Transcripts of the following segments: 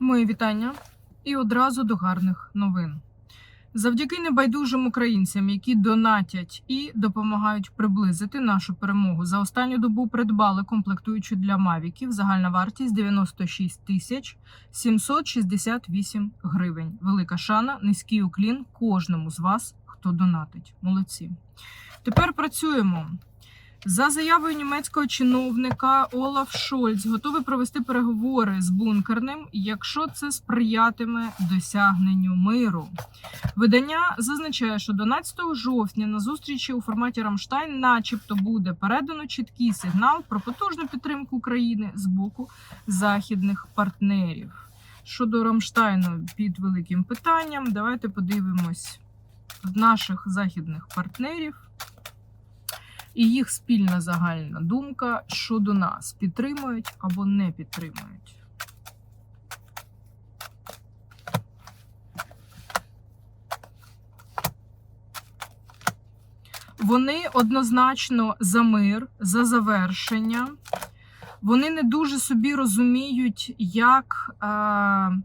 Мої вітання і одразу до гарних новин. Завдяки небайдужим українцям, які донатять і допомагають приблизити нашу перемогу. За останню добу придбали комплектуючу для мавіків. Загальна вартість 96 тисяч 768 гривень. Велика шана, низький уклін кожному з вас, хто донатить. Молодці. Тепер працюємо. За заявою німецького чиновника Олаф Шольц готовий провести переговори з бункерним, якщо це сприятиме досягненню миру. Видання зазначає, що 12 жовтня на зустрічі у форматі Рамштайн, начебто, буде передано чіткий сигнал про потужну підтримку України з боку західних партнерів. Щодо Рамштайну під великим питанням, давайте подивимось наших західних партнерів і їх спільна загальна думка щодо нас підтримують або не підтримують. Вони однозначно за мир, за завершення. Вони не дуже собі розуміють, як е,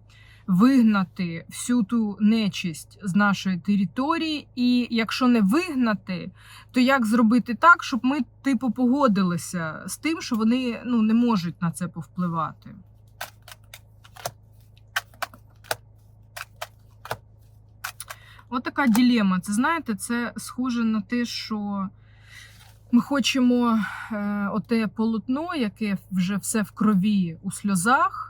вигнати всю ту нечисть з нашої території, і якщо не вигнати, то як зробити так, щоб ми, типу, погодилися з тим, що вони ну, не можуть на це повпливати. От така ділема. Це знаєте, це схоже на те, що ми хочемо е, оте полотно, яке вже все в крові у сльозах,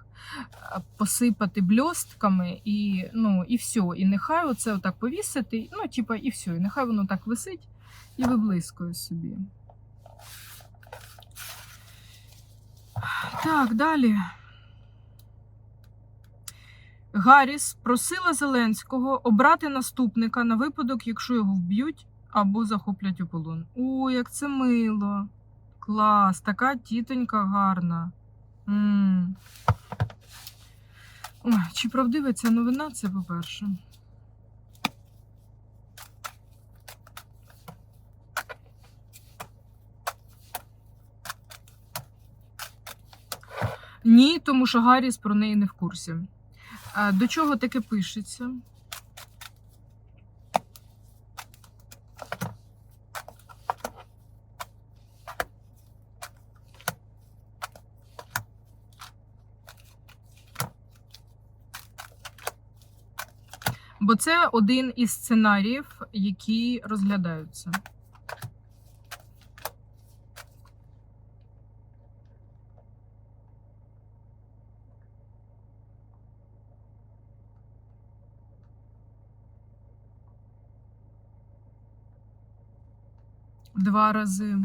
посипати бльостками і, ну, і все. І нехай оце отак повісити, ну, типа, і все. І нехай воно так висить і виблискує собі. Так, далі. Гарріс просила Зеленського обрати наступника на випадок, якщо його вб'ють або захоплять у полон. О, як це мило. Клас, така тітонька гарна. м Ой, чи правдива ця новина, це по-перше. Ні, тому що Гарріс про неї не в курсі. До чого таке пишеться? Бо це один із сценаріїв, які розглядаються. Два рази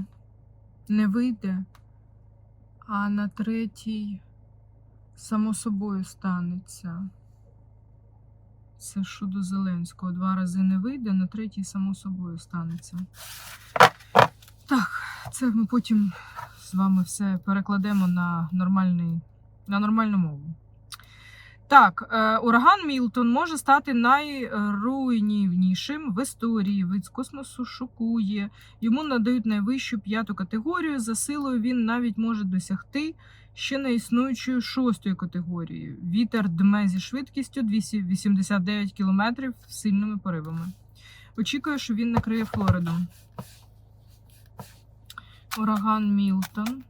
не вийде, а на третій само собою станеться. Це щодо Зеленського. Два рази не вийде, на третій само собою станеться. Так, це ми потім з вами все перекладемо на, нормальний, на нормальну мову. Так, е, ураган Мілтон може стати найруйнівнішим в історії. Вид з космосу шокує. Йому надають найвищу п'яту категорію. За силою він навіть може досягти ще не існуючою шостою категорією. Вітер дме зі швидкістю 289 км сильними поривами. Очікує, що він накриє Флориду. Ураган Мілтон.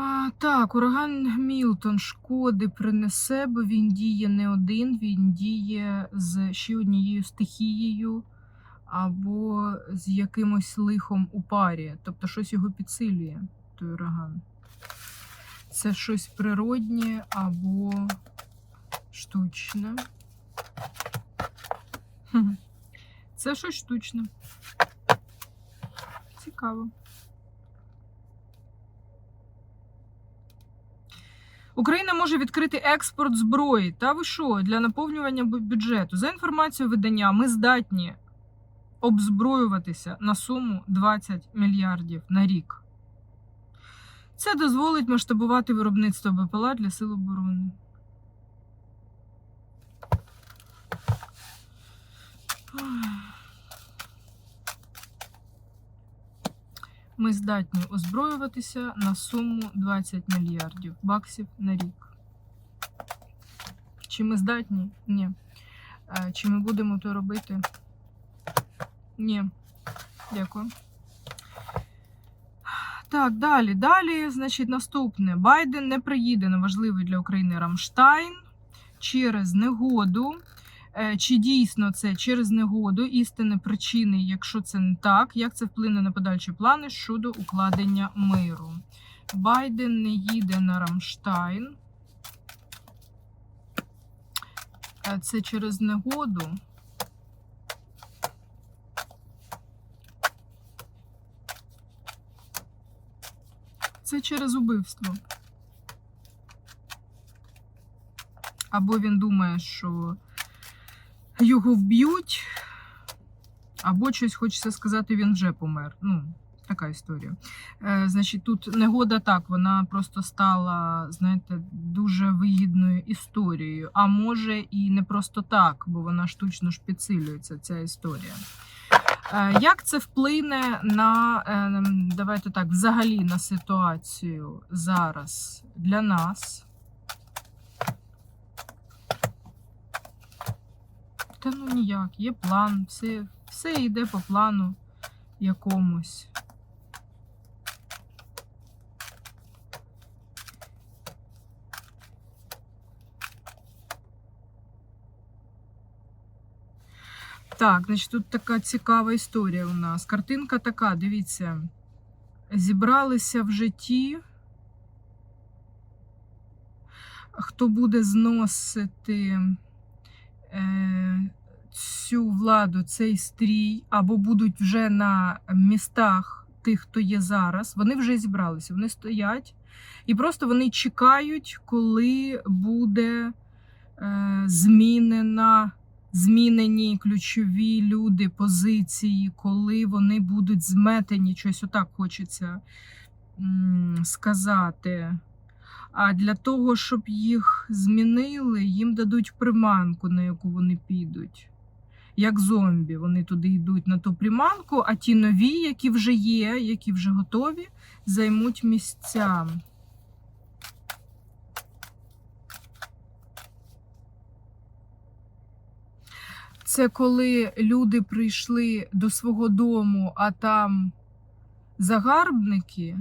А, так, ураган Мілтон шкоди принесе, бо він діє не один, він діє з ще однією стихією або з якимось лихом у парі. Тобто щось його підсилює, той ураган. Це щось природнє або штучне. Це щось штучне. Цікаво. Україна може відкрити експорт зброї. Та ви що для наповнювання бюджету? За інформацією видання, ми здатні обзброюватися на суму 20 мільярдів на рік. Це дозволить масштабувати виробництво БПЛА для Сил оборони. Ми здатні озброюватися на суму 20 мільярдів баксів на рік. Чи ми здатні? Ні. Чи ми будемо то робити? Ні. Дякую. Так, далі. Далі, значить, наступне. Байден не приїде на важливий для України Рамштайн через негоду. Е, Чи дійсно це через негоду істинні причини, якщо це не так, як це вплине на подальші плани щодо укладення миру? Байден не їде на Рамштайн. Е, Це через негоду. Це через убивство. Або він думає, що його вб'ють, або щось хочеться сказати, він вже помер. Ну, така історія. Е, значить, тут негода так, вона просто стала, знаєте, дуже вигідною історією. А може і не просто так, бо вона штучно ж підсилюється, ця історія. Е, Як це вплине на е, давайте так, взагалі на ситуацію зараз для нас? Та ну ніяк, є план, все, все йде по плану якомусь. Так, значить, тут така цікава історія у нас. Картинка така, дивіться. Зібралися в житті. Хто буде зносити цю владу, цей стрій, або будуть вже на містах тих, хто є зараз, вони вже зібралися, вони стоять і просто вони чекають, коли буде е, змінена змінені ключові люди, позиції, коли вони будуть зметені, щось отак хочеться сказати. А для того, щоб їх змінили, їм дадуть приманку, на яку вони підуть. Як зомбі, вони туди йдуть на ту приманку, а ті нові, які вже є, які вже готові, займуть місця. Це коли люди прийшли до свого дому, а там загарбники,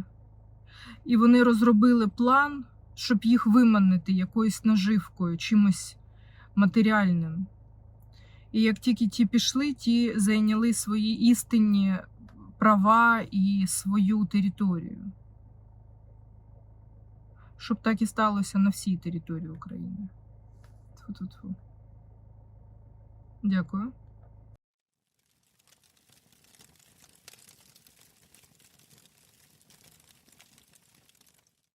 і вони розробили план, щоб їх виманити якоюсь наживкою, чимось матеріальним. І як тільки ті пішли, ті зайняли свої істинні права і свою територію. Щоб так і сталося на всій території України. Тьфу-тьфу-тьфу. Дякую.